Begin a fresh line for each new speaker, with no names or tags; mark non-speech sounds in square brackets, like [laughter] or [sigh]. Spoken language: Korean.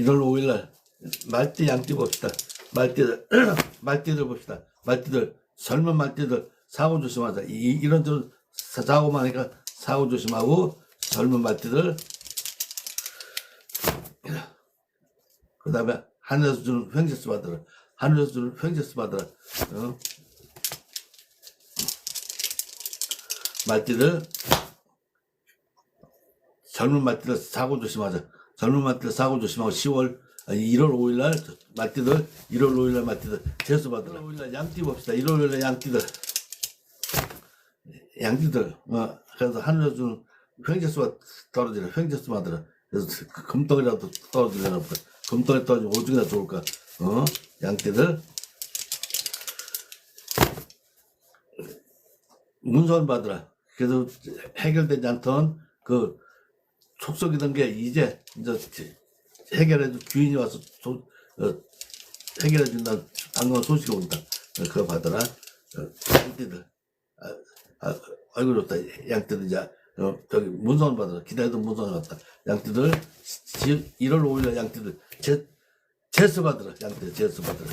1월 5일날 말띠 양띠 봅시다. 말띠들 [clears throat] 말띠들 봅시다. 말띠들 젊은 말띠들 사고 조심하자. 이, 이런 좀 사고 많으니까 사고 조심하고 젊은 말띠들 그 다음에 하늘에서 주는 횡재수 받으라. 하늘에서 주는 횡재수 받으라. 어? 말띠들 젊은 말띠들 사고 조심하자. 젊은 말띠들 사고 조심하고 10월 아니 1월 5일 날 말띠들 1월 5일 날 말띠들 재수 받으라. 1월 5일 날 양띠 봅시다. 1월 5일 날 양띠들 양띠들 어 그래서 하늘에서 주는 횡재수가 떨어지라. 횡재수 받으라. 그래서 그 금덩이라도 떨어지려나 보다. 금덩이 떨어지면 오중이나 좋을까. 어 양띠들 문서원 받으라. 그래서 해결되지 않던 그 촉속이던 게 이제 이제 해결해도 주인이 와서 소, 어, 해결해 준다. 방금 소식이 온다. 어, 그거 받아라. 어, 양띠들. 아, 아, 아이고 좋다. 양띠들 이제 어, 저기 문서원 받아라. 기다리던 문서원 왔다. 양띠들 지- 1월 5일날 양띠들 제 제수 받으라. 양띠들 제수 받으라.